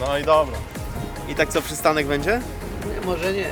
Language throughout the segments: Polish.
No i dobra. I tak co, przystanek będzie? Nie, może nie.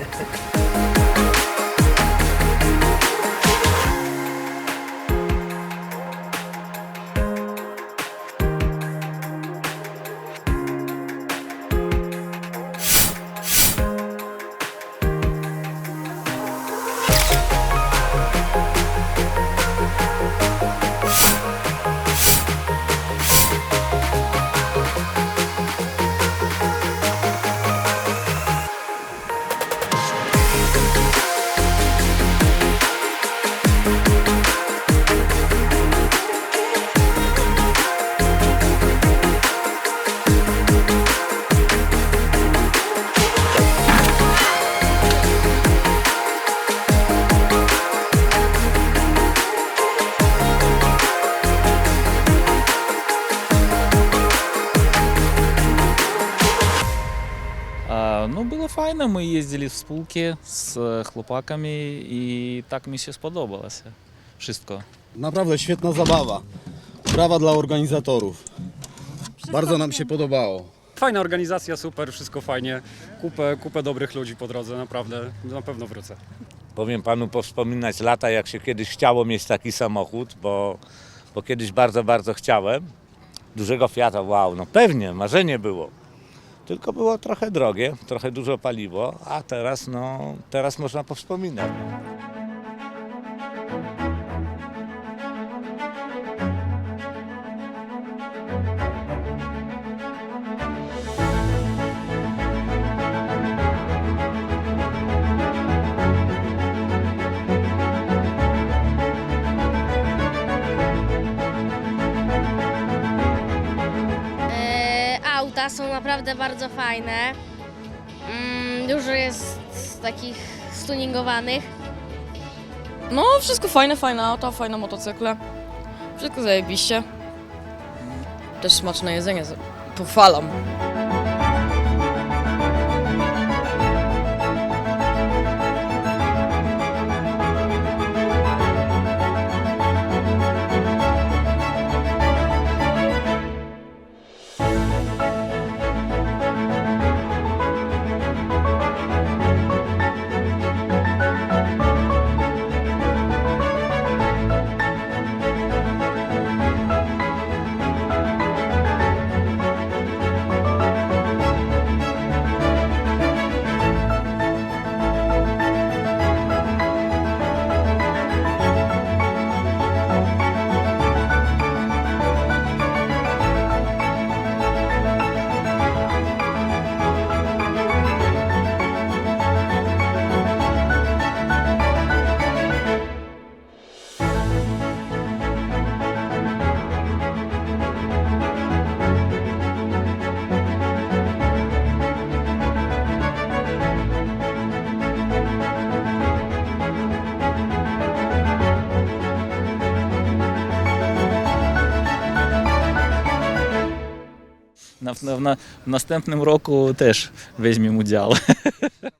файно, ми їздили в спілки з е, хлопаками і так мені się сподобалося. Wszystko. Naprawdę świetna zabawa. Brawa dla organizatorów. Bardzo nam się podobało. Fajna organizacja, super, wszystko fajnie. Kupę, kupę dobrych ludzi po drodze, naprawdę, na pewno wrócę. Powiem panu powspominać lata, jak się kiedyś chciało mieć taki samochód, bo, bo kiedyś bardzo, bardzo chciałem. Dużego Fiata, wow, no pewnie, marzenie było. Tylko było trochę drogie, trochę dużo paliwo, a teraz, no, teraz można powspominać. Auta są naprawdę bardzo fajne. Mm, dużo jest takich stuningowanych. No, wszystko fajne, fajne auta, fajne motocykle. Wszystko zajebiście. Też smaczne jedzenie, pochwalam. В наступному року теж візьмемо уділ.